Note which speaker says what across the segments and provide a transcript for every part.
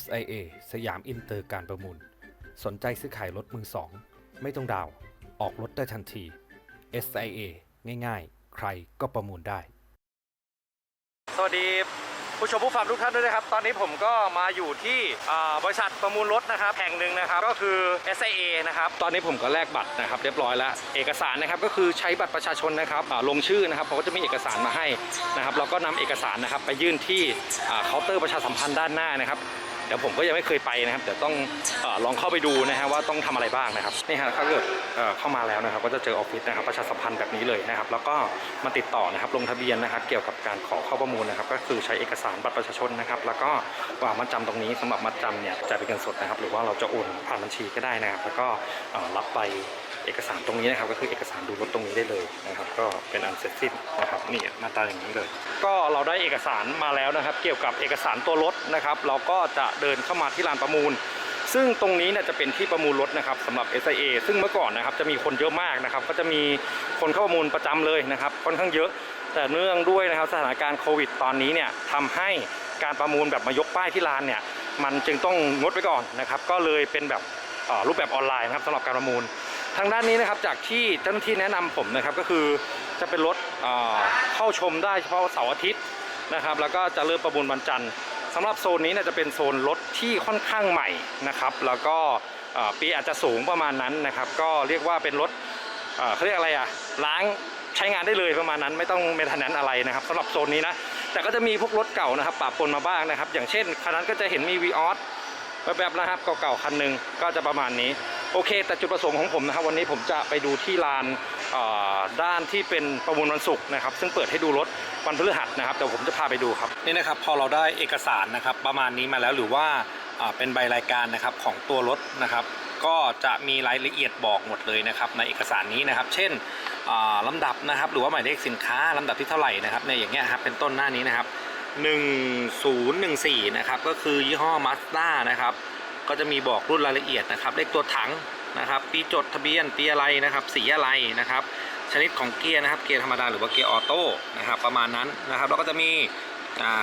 Speaker 1: SIA สยามอินเตอร์การประมูล สนใจซื้อขายรถมือสอง ไม่ต้องดาว ออกรถได้ทันที SIA ง่ายๆ ใครก็ประมูลได้
Speaker 2: สวัสดีผู้ชมผู้ฟังทุกท่านด้วยนะครับ ตอนนี้ผมก็มาอยู่ที่อ่าบริษัทประมูลรถนะครับแห่งหนึ่งนะครับ ก็คือ SIA นะครับ ตอนนี้ผมก็แลกบัตรนะครับ เรียบร้อยแล้ว เอกสารนะครับก็คือใช้บัตรประชาชนนะครับอ่าลงชื่อนะครับเขาก็จะมีเอกสารมาให้นะครับ เราก็นำเอกสารนะครับไปยื่นที่อ่าเคาน์เตอร์ประชาสัมพันธ์ด้านหน้านะครับ เดี๋ยวผมก็ยังไม่เคยไปนะครับเดี๋ยวต้องเออลองเข้าไปดูนะฮะว่าต้องทำอะไรบ้างนะครับนี่ฮะถ้าเกิดเอ่อเข้ามาแล้วนะครับ ก็จะเจอออฟฟิศนะครับประชาสัมพันธ์แบบนี้เลยนะครับ แล้วก็มาติดต่อนะครับลงทะเบียนนะครับ เกี่ยวกับการขอเข้าประมูลนะครับ ก็คือใช้เอกสารบัตรประชาชนนะครับ แล้วก็วางมัดจำตรงนี้สำหรับมัดจำเนี่ยจ่ายเป็นเงินสดนะครับ หรือว่าเราจะโอนผ่านบัญชีก็ได้นะครับ แล้วก็รับไป เอกสารตรงนี้นะครับก็คือเอกสารดูรถตรงนี้ได้เลยนะครับ ก็เป็นอันเสร็จสิ้นนะครับนี่หน้าตาอย่างนี้เลย ก็เราได้เอกสารมาแล้วนะครับ เกี่ยวกับเอกสารตัวรถนะครับ เราก็จะเดินเข้ามาที่ลานประมูล ซึ่งตรงนี้เนี่ยจะเป็นที่ประมูลรถนะครับสำหรับ SIA ซึ่งเมื่อก่อนนะครับจะมีคนเยอะมากนะครับ ก็จะมีคนเข้าประมูลประจำเลยนะครับค่อนข้างเยอะ แต่เนื่องด้วยนะครับสถานการณ์โควิด ตอนนี้เนี่ยทำให้การประมูลแบบมายกป้ายที่ลานเนี่ยมันจึงต้องงดไว้ก่อนนะครับ ก็เลยเป็นแบบรูปแบบออนไลน์นะครับสำหรับการประมูล ทางด้านนี้นะครับจากที่เจ้าหน้าที่แนะนำผมนะครับก็คือจะเป็นรถเเข้าชมได้เฉพาะเสาร์อาทิตย์นะครับ แล้วก็จะเริ่มประมูลวันจันทร์สำหรับโซนนี้จะเป็นโซนรถที่ค่อนข้างใหม่นะครับ แล้วก็ปีอาจจะสูงประมาณนั้นนะครับ ก็เรียกว่าเป็นรถเเขาเรียกอะไรอะล้างใช้งานได้เลยประมาณนั้นไม่ต้องเมนเทนแนนอะไรนะครับสำหรับโซนนี้นะแต่ก็จะมีพวกรถเก่านะครับปะปนมาบ้างนะครับ อย่างเช่นคันนั้นก็จะเห็นมี v ีออสแบบๆนะครับเก่าๆคันหนึ่งก็จะประมาณนี้ โอเค แต่จุดประสงค์ของผมนะครับ วันนี้ผมจะไปดูที่ลานด้านที่เป็นประมูลวันศุกร์นะครับ ซึ่งเปิดให้ดูรถวันพฤหัสนะครับเดี๋ยวผมจะพาไปดูครับนี่นะครับ พอเราได้เอกสารนะครับ ประมาณนี้มาแล้วหรือว่าเป็นใบรายการนะครับของตัวรถนะครับ ก็จะมีรายละเอียดบอกหมดเลยนะครับในเอกสารนี้นะครับ เช่นลำดับนะครับหรือว่าหมายเลขสินค้าลำดับที่เท่าไหร่นะครับในอย่างเงี้ยครับเป็นต้นหน้านี้นะครับ1014นะครับก็คือยี่ห้อ Mazda นะครับ ก็จะมีบอกรุ่นรายละเอียดนะครับเลขตัวถังนะครับปีจดทะเบียนปีอะไรนะครับสีอะไรนะครับ ชนิดของเกียร์นะครับเกียร์ธรรมดาหรือว่าเกียร์ออโต้นะครับประมาณนั้นนะครับแล้วก็จะมี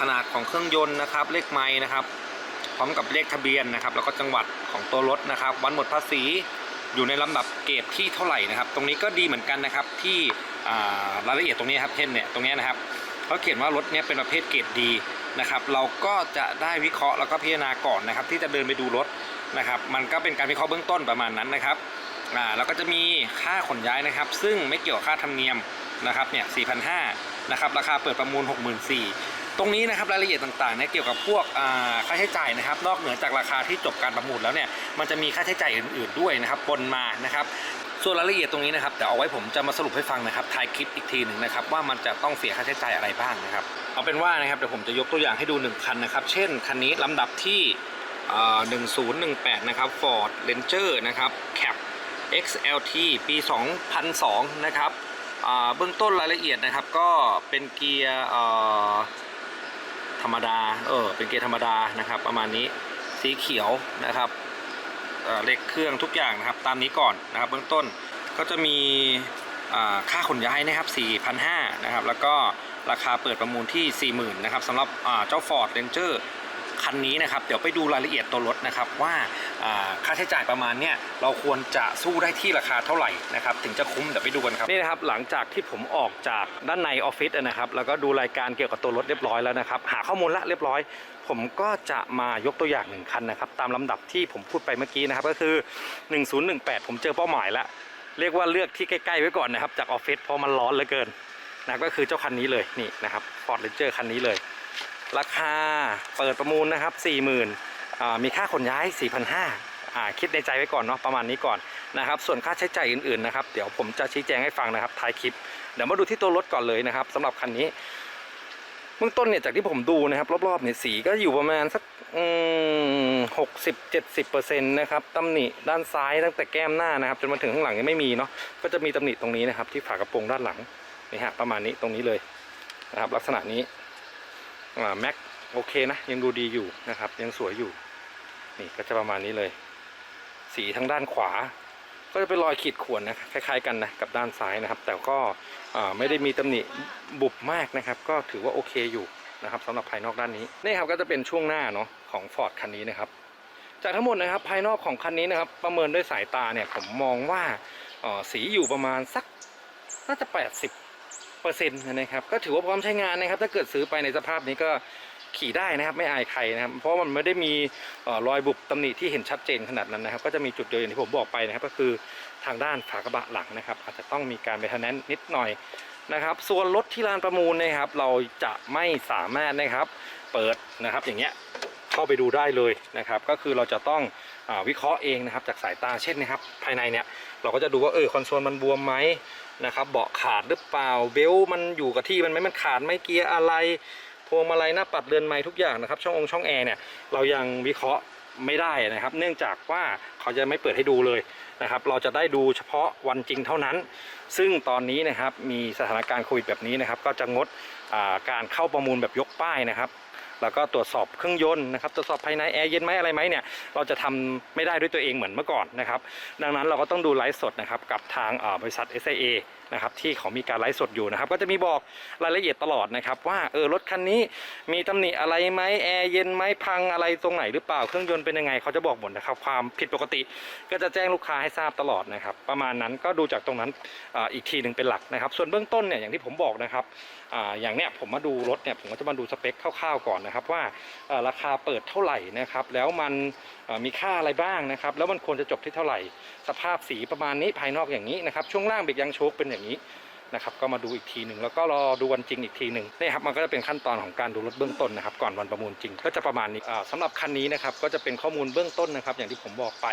Speaker 2: ขนาดของเครื่องยนต์นะครับเลขไม้นะครับพร้อมกับเลขทะเบียนนะครับ แล้วก็จังหวัดของตัวรถนะครับ วันหมดภาษีอยู่ในลำดับเกรดที่เท่าไหร่นะครับ ตรงนี้ก็ดีเหมือนกันนะครับที่รายละเอียดตรงนี้ครับเช่นเนี่ยตรงนี้นะครับเขาเขียนว่ารถเนี้ยเป็นประเภทเกรดดี นะครับ เราก็จะได้วิเคราะห์แล้วก็พิจารณาก่อนนะครับ ที่จะเดินไปดูรถนะครับ มันก็เป็นการวิเคราะห์เบื้องต้นประมาณนั้นนะครับอ่าแล้วก็จะมีค่าขนย้ายนะครับ ซึ่งไม่เกี่ยวกับค่าธรรมเนียมนะครับเนี่ย4,500นะครับราคาเปิดประมูล 64,000ตรงนี้นะครับรายละเอียดต่างๆเนี่ยเกี่ยวกับพวกอ่าค่าใช้จ่ายนะครับ นอกเหนือจากราคาที่จบการประมูลแล้วเนี่ยมันจะมีค่าใช้จ่ายอื่น ๆด้วยนะครับปนมานะครับ ส่วนรายละเอียดตรงนี้นะครับเดี๋ยวเอาไว้ผมจะมาสรุปให้ฟังนะครับท้ายคลิปอีกทีหนึ่งนะครับว่ามันจะต้องเสียค่าใช้จ่ายอะไรบ้างนะครับ เอาเป็นว่านะครับเดี๋ยวผมจะยกตัวอย่างให้ดู 1 คันนะครับ เช่น คันนี้ลำดับที่1018 นะครับ Ford Ranger นะครับ Cap XLT ปี 2002 นะครับเบื้องต้นรายละเอียดนะครับก็เป็นเกียร์ธรรมดา เออ เป็นเกียร์ธรรมดานะครับ ประมาณนี้ สีเขียวนะครับ เอ่อเลขเครื่องทุกอย่างนะครับตามนี้ก่อนนะครับ เบื้องต้นก็จะมีค่าขนย้ายนะครับ4,500นะครับแล้วก็ราคาเปิดประมูลที่ 40,000นะครับสำหรับเจ้า Ford Ranger คันนี้นะครับเดี๋ยวไปดูรายละเอียดตัวรถนะครับว่าค่าใช้จ่ายประมาณเนี้ยเราควรจะสู้ได้ที่ราคาเท่าไหร่นะครับถึงจะคุ้มเดี๋ยวไปดูกันครับนี่นะครับหลังจากที่ผมออกจากด้านในออฟฟิศนะครับแล้วก็ดูรายการเกี่ยวกับตัวรถเรียบร้อยแล้วนะครับหาข้อมูลละเรียบร้อย ผมก็จะมายกตัวอย่างหนึ่งคันนะครับตามลำดับที่ผมพูดไปเมื่อกี้นะครับก็คือ 1018 ผมเจอเป้าหมายแล้วเรียกว่าเลือกที่ใกล้ๆไว้ก่อนนะครับจากออฟฟิศเพราะมันร้อนเหลือเกินนะก็คือเจ้าคันนี้เลยนี่นะครับ Ford Ranger คันนี้เลย ราคาเปิดประมูลนะครับ 40,000อ่ามีค่าขนย้าย 4,500อ่าคิดในใจไว้ก่อนเนาะประมาณนี้ก่อนนะครับส่วนค่าใช้จ่ายอื่นๆนะครับเดี๋ยวผมจะชี้แจงให้ฟังนะครับท้ายคลิปเดี๋ยวมาดูที่ตัวรถก่อนเลยนะครับสำหรับคันนี้เบื้องต้นเนี่ยจากที่ผมดูนะครับรอบๆเนี่ยสีก็อยู่ประมาณสักหกสิบเจ็ดสิบเปอร์เซ็นต์นะครับตำหนิด้านซ้ายตั้งแต่แก้มหน้านะครับจนมาถึงข้างหลังยังไม่มีเนาะก็จะมีตำหนิตรงนี้นะครับที่ฝากระโปรงด้านหลังนี่ฮะประมาณนี้ตรงนี้เลยนะครับลักษณะนี้ แม็กโอเคนะ ยังดูดีอยู่นะครับ ยังสวยอยู่ นี่ก็จะประมาณนี้เลย สีทางด้านขวา ก็จะเป็นรอยขีดข่วนนะคล้ายๆกันนะกับด้านซ้ายนะครับ แต่ก็ไม่ได้มีตำหนิบุบมากนะครับ ก็ถือว่าโอเคอยู่นะครับสำหรับภายนอกด้านนี้นี่ครับก็จะเป็นช่วงหน้าเนาะของ Ford คันนี้นะครับจากทั้งหมดนะครับภายนอกของคันนี้นะครับ ประเมินด้วยสายตาเนี่ยผมมองว่าสีอยู่ประมาณสักน่าจะ 80 ปอร์เซ็นต์นะครับก็ถือว่าพร้อมใช้งานนะครับ ถ้าเกิดซื้อไปในสภาพนี้ก็ขี่ได้นะครับไม่อายใครนะครับ เพราะมันไม่ได้มีอรอยบุบตำหนิที่เห็นชัดเจนขนาดนั้นนะครับ ก็จะมีจุดเดียวอย่างที่ผมบอกไปนะครับ ก็คือทางด้านฝากระบะหลังนะครับ อาจจะต้องมีการไปทนแนนนิดหน่อยนะครับ ส่วนรถที่ลานประมูลนะครับ เราจะไม่สามารถนะครับเปิดนะครับอย่างเงี้ยเข้าไปดูได้เลยนะครับ ก็คือเราจะต้อง วิเคราะห์เองนะครับจากสายตาเช่นนะครับ ภายในเนี่ยเราก็จะดูว่าเออคอนโซลมันบวมไหมนะครับเบาะขาดหรือเปล่าเบล์มันอยู่กับที่มันไหมมันขาดไหมเกียร์อะไรพวงมาลัยหน้าปัดเรือนไม้ทุกอย่างนะครับช่ององค์ช่องแอร์เนี่ยเรายังวิเคราะห์ไม่ได้นะครับ เนื่องจากว่าเขาจะไม่เปิดให้ดูเลยนะครับ เราจะได้ดูเฉพาะวันจริงเท่านั้น ซึ่งตอนนี้นะครับมีสถานการณ์โควิดแบบนี้นะครับ ก็จะงดการเข้าประมูลแบบยกป้ายนะครับ แล้วก็ตรวจสอบเครื่องยนต์นะครับตรวจสอบภายในแอร์เย็นไหมอะไรไหมเนี่ยเราจะทำไม่ได้ด้วยตัวเองเหมือนเมื่อก่อนนะครับดังนั้นเราก็ต้องดูไลฟ์สดนะครับกับทางบริษัท SIA นะครับที่เขามีการไลฟ์สดอยู่นะครับ ก็จะมีบอกรายละเอียดตลอดนะครับ ว่าเออรถคันนี้มีตำหนิอะไรไหมแอร์เย็นไหมพังอะไรตรงไหนหรือเปล่าเครื่องยนต์เป็นยังไงเขาจะบอกหมดนะครับความผิดปกติก็จะแจ้งลูกค้าให้ทราบตลอดนะครับ ประมาณนั้นก็ดูจากตรงนั้นอ,อีกทีหนึ่งเป็นหลักนะครับ ส่วนเบื้องต้นเนี่ยอย่างที่ผมบอกนะครับออย่างเนี้ยผมมาดูรถเนี่ยผมก็จะมาดูสเปคคร่าวๆก่อนนะครับ ว่าราคาเปิดเท่าไหร่นะครับ แล้วมันมีค่าอะไรบ้างนะครับ แล้วมันควรจะจบที่เท่าไหร่ สภาพสีประมาณนี้ภายนอกอย่างนี้นะครับช่วงล่างเบรกยางโชคเป็นอย่างนี้นะครับก็มาดูอีกทีหนึ่งแล้วก็รอดูวันจริงอีกทีหนึ่งนี่ครับมันก็จะเป็นขั้นตอนของการดูรถเบื้องต้นนะครับก่อนวันประมูลจริงก็จะประมาณนี้อ่าสำหรับคันนี้นะครับก็จะเป็นข้อมูลเบื้องต้นนะครับอย่างที่ผมบอกไป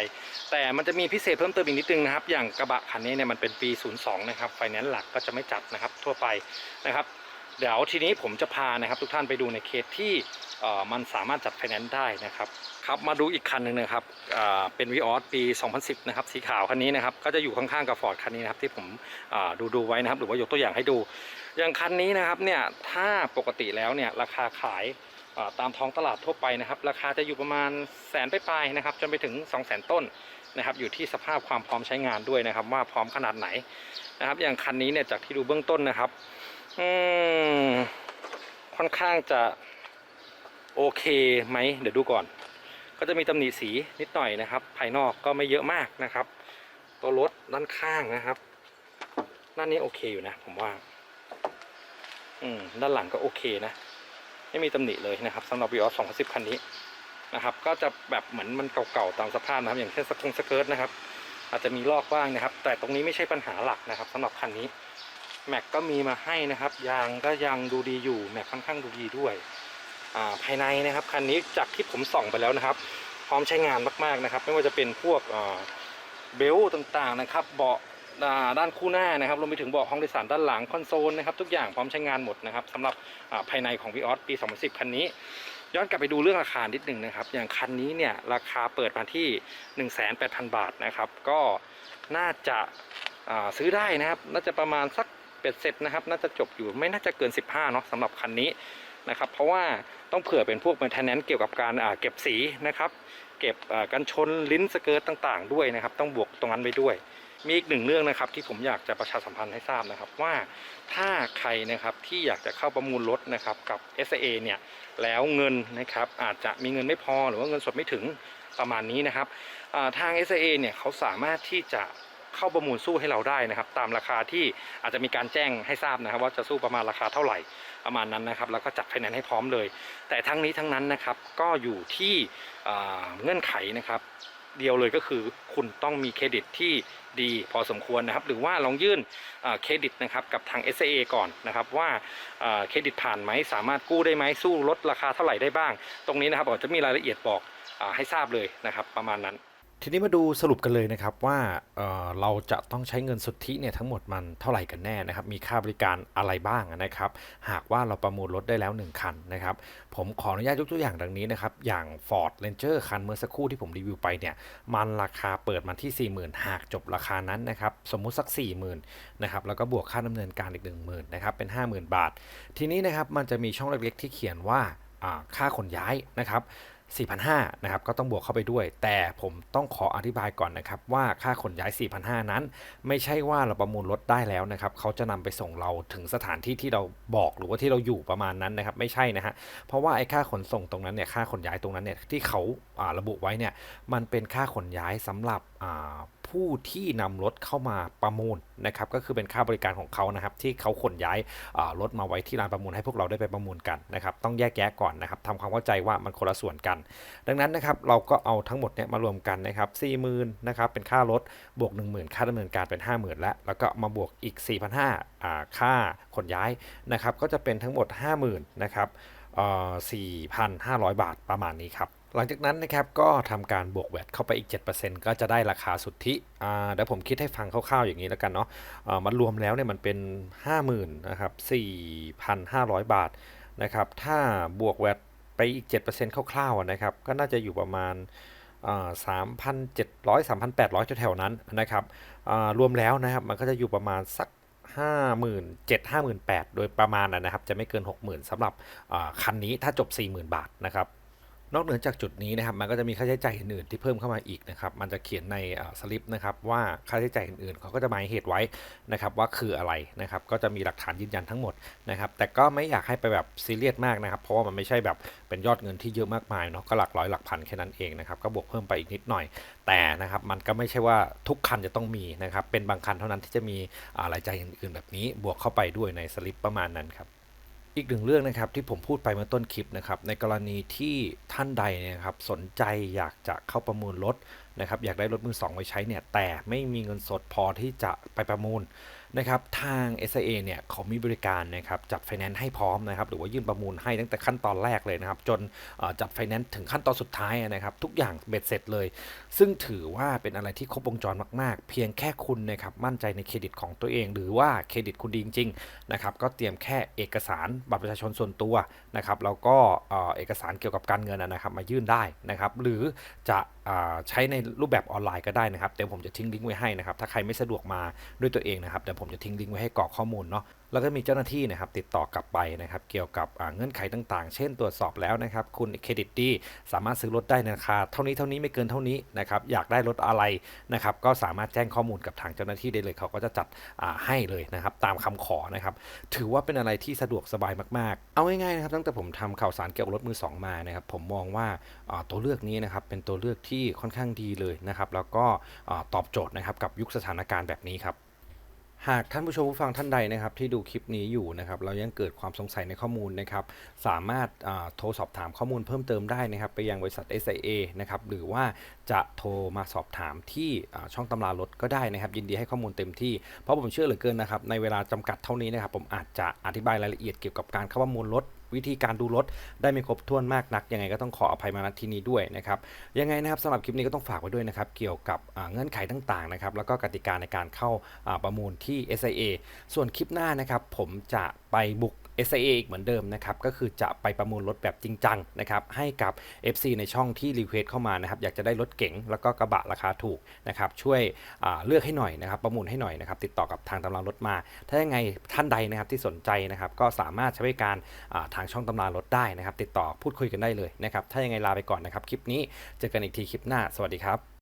Speaker 2: แต่มันจะมีพิเศษเพิ่มเติมอีกนิดนึงนะครับอย่างกระบะคันนี้เนี่ยมันเป็นปี 02 นะครับไฟแนนซ์หลักก็จะไม่จัดนะครับทั่วไปนะครับเดี๋ยวทีนี้ผมจะพานะครับทุกท่านไปดูในเคสที่ มันสามารถจัดไฟแนนซ์ได้นะครับครับมาดูอีกคันหนึ่งนะครับเป็นวีออสปี 2010 นะครับสีขาวคันนี้นะครับก็จะอยู่ข้างๆกับฟอร์ดคันนี้นะครับที่ผมดูดูไว้นะครับ หรือว่ายกตัวอย่างให้ดู อย่างคันนี้นะครับเนี่ยถ้าปกติแล้วเนี่ยราคาขายตามท้องตลาดทั่วไปนะครับ ราคาจะอยู่ประมาณแสนไปลายนะครับจนไปถึง 2 0 0 0 0 0ต้นนะครับอยู่ที่สภาพความพร้อมใช้งานด้วยนะครับ ว่าพร้อมขนาดไหนนะครับ อย่างคันนี้เนี่ยจากที่ดูเบื้องต้นนะครับอืมค่อนข้างจะ โอเคไหมเดี๋ยวดูก่อน ก็จะมีตำหนิสีนิดหน่อยนะครับ ภายนอกก็ไม่เยอะมากนะครับ ตัวรถด้านข้างนะครับด้านนี้โอเคอยู่นะผมว่า อืมด้านหลังก็โอเคนะไม่มีตำหนิเลยนะครับสำหรับ v ีออส2010คันนี้นะครับ ก็จะแบบเหมือนมันเก่าๆตามสภาพนะครับ อย่างเช่นสกงสเกิร์ตนะครับ อาจจะมีลอกบ้างนะครับ แต่ตรงนี้ไม่ใช่ปัญหาหลักนะครับสำหรับคันนี้แม็กก็มีมาให้นะครับ ยางก็ยังดูดีอยู่แม็กค่อนข้างดูดีด้วย ภายในนะครับคันนี้จากที่ผมส่องไปแล้วนะครับ พร้อมใช้งานมากๆนะครับ ไม่ว่าจะเป็นพวกเบลต์ต่างๆนะครับ เบาะด้านคู่หน้านะครับรวมไปถึงเบาะห้องโดยสารด้านหลังคอนโซลนะครับทุกอย่างพร้อมใช้งานหมดนะครับสำหรับภายในของ v ีออสปี 2010 คันนี้ ย้อนกลับไปดูเรื่องราคานิดหนึ่งนะครับ อย่างคันนี้เนี่ยราคาเปิดมาที่ 18,000บาทนะครับ ก็น่าจะาซื้อได้นะครับ น่าจะประมาณสักเป็ดเสร็จนะครับ น่าจะจบอยู่ไม่น่าจะเกิน 15เนาะสำหรับคันนี้นะครับ เพราะว่า ต้องเผื่อเป็นพวก maintenance เกี่ยวกับการเก็บสีนะครับ เก็บกันชนลิ้นสเกิร์ตต่าง ๆ ด้วยนะครับ ต้องบวกตรงนั้นไปด้วย มีอีกหนึ่งเรื่องนะครับที่ผมอยากจะประชาสัมพันธ์ให้ทราบนะครับว่าถ้าใครนะครับที่อยากจะเข้าประมูลรถนะครับกับ SA เนี่ยแล้วเงินนะครับอาจจะมีเงินไม่พอหรือว่าเงินสดไม่ถึงประมาณนี้นะครับทาง SA เนี่ยเขาสามารถที่จะ เข้าประมูลสู้ให้เราได้นะครับ ตามราคาที่อาจจะมีการแจ้งให้ทราบนะครับ ว่าจะสู้ประมาณราคาเท่าไหร่ประมาณนั้นนะครับ แล้วก็จัดไฟแนนซ์ให้พร้อมเลย แต่ทั้งนี้ทั้งนั้นนะครับก็อยู่ที่เงื่อนไขนะครับ เดียวเลยก็คือคุณต้องมีเครดิตที่ดีพอสมควรนะครับ หรือว่าลองยื่นเครดิตนะครับกับทาง SAA ก่อนนะครับว่าเครดิตผ่านไหมสามารถกู้ได้ไหมสู้ลดราคาเท่าไหร่ได้บ้าง ตรงนี้นะครับผมจะมีรายละเอียดบอกอให้ทราบเลยนะครับ ประมาณนั้น
Speaker 1: ทีนี้มาดูสรุปกันเลยนะครับว่าเเราจะต้องใช้เงินสุทธิเนี่ยทั้งหมดมันเท่าไหร่กันแน่นะครับ มีค่าบริการอะไรบ้างนะครับ หากว่าเราประมูลรถได้แล้ว 1 คันนะครับ ผมขออนุญาตยกตัวอย่างดังนี้นะครับ อย่าง Ford Ranger คันเมื่อสักครู่ที่ผมรีวิวไปเนี่ย มันราคาเปิดมาที่ 40,000 หากจบราคานั้นนะครับ สมมุติสัก 40,000นะครับ แล้วก็บวกค่าดำเนินการอีก 10,000นะครับเป็น 50,000 บาท ทีนี้นะครับมันจะมีช่องเล็กๆที่เขียนว่าค่าขนย้ายนะครับ 4,500นะครับก็ต้องบวกเข้าไปด้วย แต่ผมต้องขออธิบายก่อนนะครับ ว่าค่าขนย้าย 4,500 นั้น ไม่ใช่ว่าเราประมูลรถได้แล้วนะครับเขาจะนำไปส่งเราถึงสถานที่ที่เราบอกหรือว่าที่เราอยู่ประมาณนั้นนะครับ ไม่ใช่นะฮะเพราะว่าไอ้ค่าขนส่งตรงนั้นเนี่ยค่าขนย้ายตรงนั้นเนี่ยที่เขาระบุไว้เนี่ยมันเป็นค่าขนย้ายสำหรับ ผู้ที่นำรถเข้ามาประมูลนะครับก็คือเป็นค่าบริการของเขานะครับที่เขาขนย้ายรถมาไว้ที่ร้านประมูลให้พวกเราได้ไปประมูลกันนะครับต้องแยกแยะก่อนนะครับทำความเข้าใจว่ามันคนละส่วนกัน ดังนั้นนะครับเราก็เอาทั้งหมดเนี่ยมารวมกันนะครับ40,000นนะครับเป็นค่ารถบวก 10,000 ค่าดำเนินการเป็น 50,000 แล้วแล้วก็มาบวกอีก 4,500อ่าค่าขนย้ายนะครับก็จะเป็นทั้งหมด 50,000นะครับเอ่อ4,500 บาทประมาณนี้ครับ หลังจากนั้นนะครับก็ทำการบวกแวตเข้าไปอีก 7%ก็จะได้ราคาสุทธิอ่าเดี๋ยวผมคิดให้ฟังคร่าวๆอย่างนี้แล้วกันเนาะเอ่อมันรวมแล้วเนี่ยมันเป็น 50,000นะครับ4,500 บาทนะครับถ้าบวกแวตไปอีก 7%คร่าวๆนะครับก็น่าจะอยู่ประมาณสามพันเจ็ดร้อยสามพันแปดร้อยแถวๆนั้นนะครับอ่ารวมแล้วนะครับมันก็จะอยู่ประมาณสักห้าหมื่นเจ็ดห้าหมื่นแปดโดยประมาณนะครับจะไม่เกินหกหมื่นสำหรับคันนี้ถ้าจบสี่หมื่นบาทนะครับ นอกเหนือจากจุดนี้นะครับมันก็จะมีค่าใช้จ่ายอื่นๆที่เพิ่มเข้ามาอีกนะครับมันจะเขียนในสลิปนะครับว่าค่าใช้จ่ายอื่นๆเขาก็จะหมายเหตุไว้นะครับว่าคืออะไรนะครับก็จะมีหลักฐานยืนยันทั้งหมดนะครับแต่ก็ไม่อยากให้ไปแบบซีเรียสมากนะครับ เพราะว่ามันไม่ใช่แบบเป็นยอดเงินที่เยอะมากมายเนาะก็หลักร้อยหลักพันแค่นั้นเองนะครับก็บวกเพิ่มไปอีกนิดหน่อย แต่นะครับมันก็ไม่ใช่ว่าทุกคันจะต้องมีนะครับเป็นบางคันเท่านั้นที่จะมีรายจ่ายอื่นๆแบบนี้บวกเข้าไปด้วยในสลิปประมาณนั้นครับ อีกหนึ่งเรื่องนะครับที่ผมพูดไปเมื่อต้นคลิปนะครับในกรณีที่ท่านใดเนยนะครับสนใจอยากจะเข้าประมูลรถนะครับอยากได้รถมือสองไว้ใช้เนี่ยแต่ไม่มีเงินสดพอที่จะไปประมูล นะครับทาง SIA เนี่ยเขามีบริการนะครับจัดไฟแนนซ์ให้พร้อมนะครับหรือว่ายื่นประมูลให้ตั้งแต่ขั้นตอนแรกเลยนะครับจนจัดไฟแนนซ์ถึงขั้นตอนสุดท้ายนะครับทุกอย่างเบ็ดเสร็จเลย ซึ่งถือว่าเป็นอะไรที่ครบวงจรมากๆ เพียงแค่คุณนะครับมั่นใจในเครดิตของตัวเอง หรือว่าเครดิตคุณดีจริงๆนะครับก็เตรียมแค่เอกสารบัตรประชาชนส่วนตัวนะครับแล้วก็เอกสารเกี่ยวกับการเงินนะครับมายื่นได้นะครับหรือจะ ใช้ในรูปแบบออนไลน์ก็ได้นะครับเดี๋ยวผมจะทิ้งลิงก์ไว้ให้นะครับ ถ้าใครไม่สะดวกมาด้วยตัวเองนะครับเดี๋ยวผมจะทิ้งลิงก์ไว้ให้กรอกข้อมูลเนาะ แล้วก็มีเจ้าหน้าที่นะครับติดต่อกลับไปนะครับเกี่ยวกับเงื่อนไขต่างๆ เช่นตรวจสอบแล้วนะครับคุณเครดิตดีสามารถซื้อรถได้ในราคาเท่านี้เท่านี้ไม่เกินเท่านี้นะครับอยากได้รถอะไรนะครับก็สามารถแจ้งข้อมูลกับทางเจ้าหน้าที่ได้เลยเขาก็จะจัดให้เลยนะครับตามคำขอนะครับถือว่าเป็นอะไรที่สะดวกสบายมากๆ เอาง่ายๆนะครับตั้งแต่ผมทำข่าวสารเกี่ยวกับรถมือสองมานะครับผมมองว่าตัวเลือกนี้นะครับเป็นตัวเลือกที่ค่อนข้างดีเลยนะครับแล้วก็ตอบโจทย์นะครับกับยุคสถานการณ์แบบนี้ครับ หากท่านผู้ชมผู้ฟังท่านใดนะครับที่ดูคลิปนี้อยู่นะครับเรายังเกิดความสงสัยในข้อมูลนะครับสามารถาโทรสอบถามข้อมูลเพิ่มเติมได้นะครับไปยังบริษัท SIA นะครับหรือว่าจะโทรมาสอบถามที่ช่องตำรารถก็ได้นะครับ ยินดีให้ข้อมูลเต็มที่เพราะผมเชื่อเหลือเกินนะครับในเวลาจำกัดเท่านี้นะครับผมอาจจะอธิบายรายละเอียดเกี่ยวกับการเข้าประมูลรถ วิธีการดูรถได้ไม่ครบถ้วนมากนัก ยังไงก็ต้องขออภัยมาณที่นี้ด้วยนะครับ ยังไงนะครับสำหรับคลิปนี้ก็ต้องฝากไว้ด้วยนะครับ เกี่ยวกับเงื่อนไขต่างๆนะครับ แล้วก็กติกาในการเข้าอ่าประมูลที่ SIA ส่วนคลิปหน้านะครับผมจะไปบุก SIA อีกเหมือนเดิมนะครับก็คือจะไปประมูลรถแบบจริงจังนะครับให้กับ FC ในช่องที่รีเควสเข้ามานะครับอยากจะได้รถเก๋งแล้วก็กระบะราคาถูกนะครับช่วยเลือกให้หน่อยนะครับประมูลให้หน่อยนะครับติดต่อกับทางตำรารถมา ถ้ายังไงท่านใดนะครับที่สนใจนะครับก็สามารถใช้บริการทางช่องตำรารถได้นะครับ ติดต่อพูดคุยกันได้เลยนะครับถ้ายังไงลาไปก่อนนะครับคลิปนี้เจอกันอีกทีคลิปหน้า สวัสดีครับ